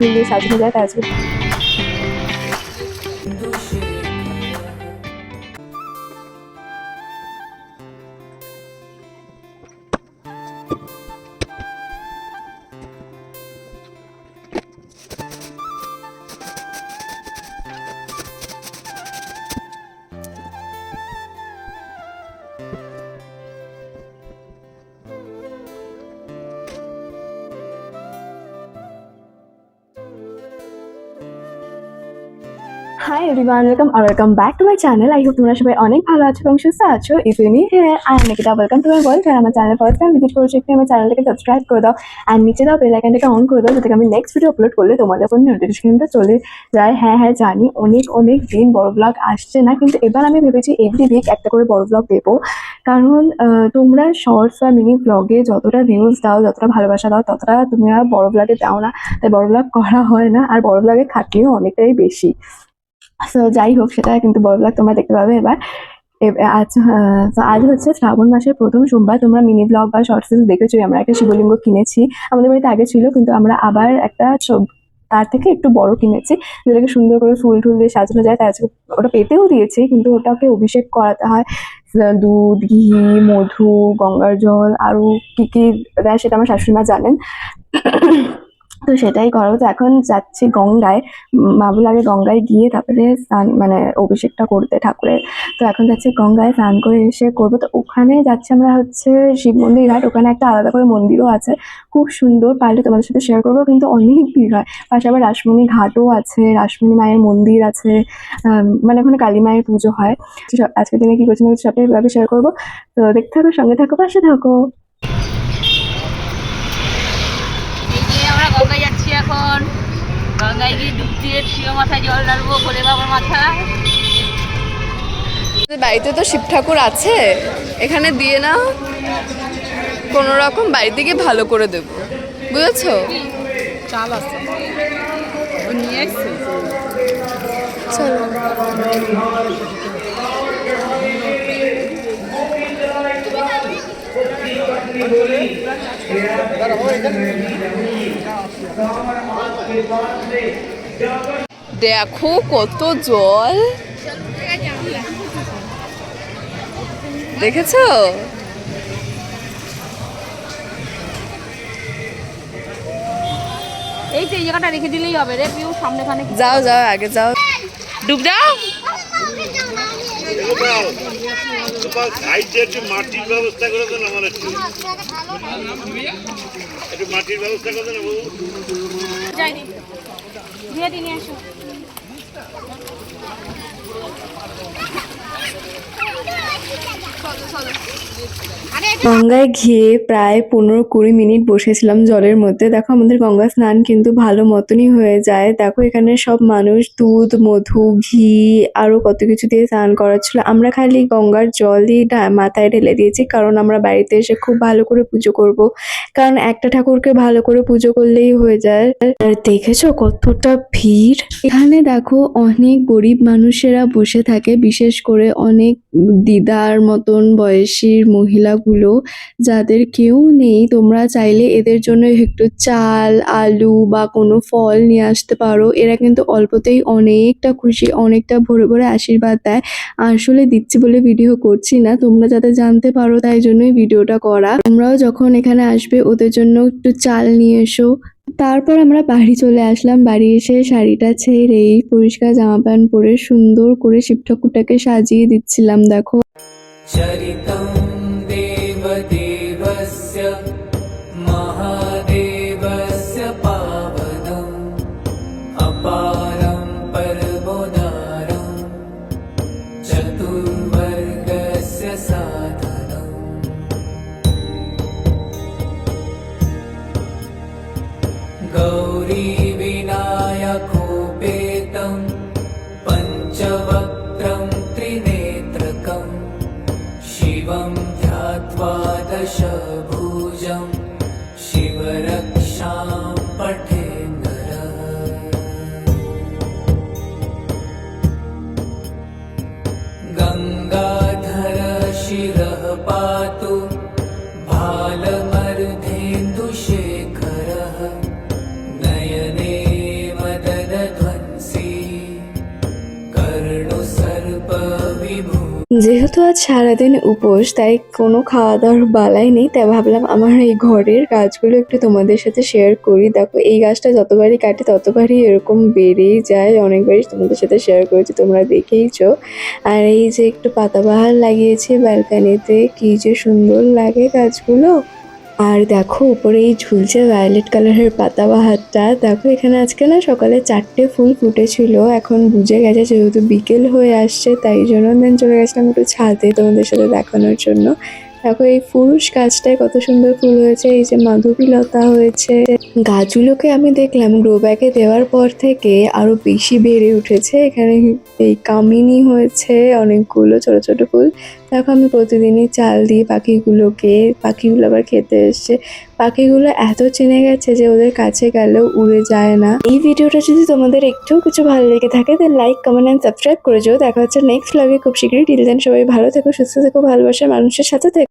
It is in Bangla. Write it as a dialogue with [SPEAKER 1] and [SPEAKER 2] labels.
[SPEAKER 1] দিয়ে সাজানো যায় hi everyone welcome R welcome back to my channel I hope তোমরা সবাই অনেক ভালো আছো এবং সুস্থ আছো। Need here I am welcome to my world যারা আমার চ্যানেল ফার্স্ট টাইম ভিজিট করেছ একটু আমার চ্যানেলটাকে সাবস্ক্রাইব করে দাও আর নিচে দাও বেল আইকনটাকে অন করে দাও, যাতে আমি নেক্সট ভিডিও আপলোড করলে তোমাদের ফোন নোটিফিকেশনটা চলে যায়। হ্যাঁ হ্যাঁ জানি অনেক অনেক দিন বড় ব্লগ আসছে না, কিন্তু এবার আমি ভেবেছি এভরি উইক একটা করে বড় ব্লগ দেবো। কারণ তোমরা শর্টস বা মিনি ব্লগে যতটা ভিউজ দাও, যতটা ভালোবাসা দাও, ততটা তোমরা বড় ব্লগে দাও না। তাই বড় ব্লগ করা হয় না, আর বড় ব্লগে খাটনিও অনেকটাই বেশি। তো যাই হোক, সেটা কিন্তু বড় ব্লগ তোমরা দেখতে পাবে এবার। এব- আজ তো আজ হচ্ছে শ্রাবণ মাসের প্রথম সোমবার। তোমরা মিনি ব্লগ বা শর্টস দেখেছোই, আমরা একটা শিবলিঙ্গ কিনেছি। আমাদের বাড়িতে আগে ছিল, কিন্তু আমরা আবার একটা তার থেকে একটু বড় কিনেছি। যেটাকে সুন্দর করে ফুল টুল দিয়ে সাজানো যায় আজকে ওটা পেতেও দিয়েছি, কিন্তু ওটাকে অভিষেক করাতে হয়। দুধ, ঘি, মধু, গঙ্গার জল, আরও কী কী দেয় সেটা আমার শাশুড়ি মা জানেন। তো সেটাই করো। তো এখন যাচ্ছি গঙ্গায়। উম, বাবুল আগে গঙ্গায় গিয়ে তারপরে স্নান মানে অভিষেকটা করতে ঠাকুরের। তো এখন যাচ্ছি গঙ্গায় স্নান করে এসে করব। তো ওখানে যাচ্ছি আমরা হচ্ছে শিব মন্দির ঘাট। ওখানে একটা আলাদা করে মন্দিরও আছে। খুব সুন্দর পারলে তোমাদের সাথে শেয়ার করব। কিন্তু অনেক ভিড় হয়। পাশে আবার রাসমণি ঘাটও আছে। রাসমণি মায়ের মন্দির আছে। মানে ওখানে কালী মায়ের পুজো হয়। আজকের দিনে কি করছি না সবটাই শেয়ার করব। তো দেখতে থাকো সঙ্গে থাকো পাশে থাকো
[SPEAKER 2] এই যে আমরা গঙ্গায় যাচ্ছি এখন। গঙ্গায় গিয়ে ডুব দিয়ে শিও মাথায় জল ঢালবো ভোলে বাবার মাথায়।
[SPEAKER 3] বাড়িতে তো শিব ঠাকুর আছে। এখানে দিয়ে না কোনো রকম বাড়িতে গিয়ে ভালো করে দেব। বুঝেছ?
[SPEAKER 2] চাল আছে। ও নিয়ে
[SPEAKER 3] চলো। দেখো কত জল দেখেছ
[SPEAKER 2] এই তো এই জায়গাটা রেখে দিলেই হবে রে পিউ সামনে খানে
[SPEAKER 3] যাও যাও আগে যাও
[SPEAKER 2] ডুব দাও
[SPEAKER 4] সাইডে একটু মাটির ব্যবস্থা করে দেন আমার একটু। একটু মাটির ব্যবস্থা করে দেন বাবু।
[SPEAKER 2] যাইনি। দিয়ে
[SPEAKER 1] গঙ্গায় গিয়ে প্রায় পনেরো কুড়ি মিনিট বসেছিলাম জলের মধ্যে। দেখো, আমাদের গঙ্গা স্নান কিন্তু ভালো মতনই হয়ে যায়। দেখো, এখানে সব মানুষ দুধ, মধু, ঘি, আরও কত কিছু দিয়ে স্নান করাচ্ছিল। আমরা খালি গঙ্গার জলই মাথায় ঢেলে দিয়েছি, কারণ আমরা বাড়িতে এসে খুব ভালো করে পুজো করব। কারণ একটা ঠাকুরকে ভালো করে পুজো করলেই হয়ে যায়। আর দেখেছ কতটা ভিড়? এখানে দেখো, অনেক গরিব মানুষেরা বসে থাকে, বিশেষ করে অনেক দিদার মতন বয়সীর মহিলাগুলো। যাদের কেউ নেই, তোমরা চাইলে এদের জন্য একটু চাল, আলু বা কোনো ফল নিয়ে আসতে পারো। এরা কিন্তু অল্পতেই অনেকটা খুশি, অনেকটা ভরে ভরে আশীর্বাদ দেয়। আসলে দিচ্ছি বলে ভিডিও করছি না, তোমরা যাতে জানতে পারো তাই জন্যই ভিডিওটা করা। তোমরাও যখন এখানে আসবে, ওদের জন্য একটু চাল নিয়ে এসো। তারপর আমরা বাড়ি চলে আসলাম। বাড়ি এসে শাড়িটা ছেড়েই পরিষ্কার জামা প্যান্ট পরে সুন্দর করে শিব ঠাকুরটাকে সাজিয়ে দিচ্ছিলাম, দেখো।
[SPEAKER 5] विनायकोपेतम् पञ्चवक्त्रम् त्रिनेत्रकम् शिवम् ध्यादशभुजम् शिवरक्षा
[SPEAKER 1] যেহেতু আজ সারাদিন উপোস, তাই কোনো খাওয়া দাওয়ার বালাই নেই, তাই ভাবলাম আমার এই ঘরের গাছগুলো একটু তোমাদের সাথে শেয়ার করি। দেখো, এই গাছটা যতবারই কাটে, ততবারই এরকম বেড়েই যায়। অনেকবারই তোমাদের সাথে শেয়ার করেছি, তোমরা দেখেইছো। আর এই যে একটু পাতাবাহার লাগিয়েছি ব্যালকানিতে কী যে সুন্দর লাগে গাছগুলো। আর দেখো, উপরে এই ঝুলছে ভায়োলেট কালারের পাতাবাহারটা দেখো, এখানে আজকে না সকালে চারটে ফুল ফুটেছিল। এখন বুঝে গেছে যেহেতু বিকেল হয়ে আসছে, তাই জন্য দেন চলে গেছিলাম একটু ছাদে তোমাদের সাথে দেখানোর জন্য। দেখো এই ফুরুষ গাছটায় কত সুন্দর ফুল হয়েছে, এই যে মাধবীলতা হয়েছে। গাছগুলোকে আমি দেখলাম গ্রো ব্যাগে দেওয়ার পর থেকে আরও বেশি বেড়ে উঠেছে। এখানে এই কামিনী হয়েছে, অনেকগুলো ছোট ছোট ফুল। দেখো আমি প্রতিদিনই চাল দিই পাখিগুলোকে, পাখিগুলো আবার খেতে এসছে। পাখিগুলো এত চিনে গেছে যে ওদের কাছে গেলেও উড়ে যায় না। এই ভিডিওটা যদি তোমাদের একটু কিছু ভালো লেগে থাকে তাহলে লাইক কমেন্ট অ্যান্ড সাবস্ক্রাইব করে যাও। দেখা হচ্ছে নেক্সট ব্লগে খুব শীঘ্রই। টিল দেন সবাই ভালো থেকো, সুস্থ থেকো, ভালোবাসার মানুষের সাথে থেকো।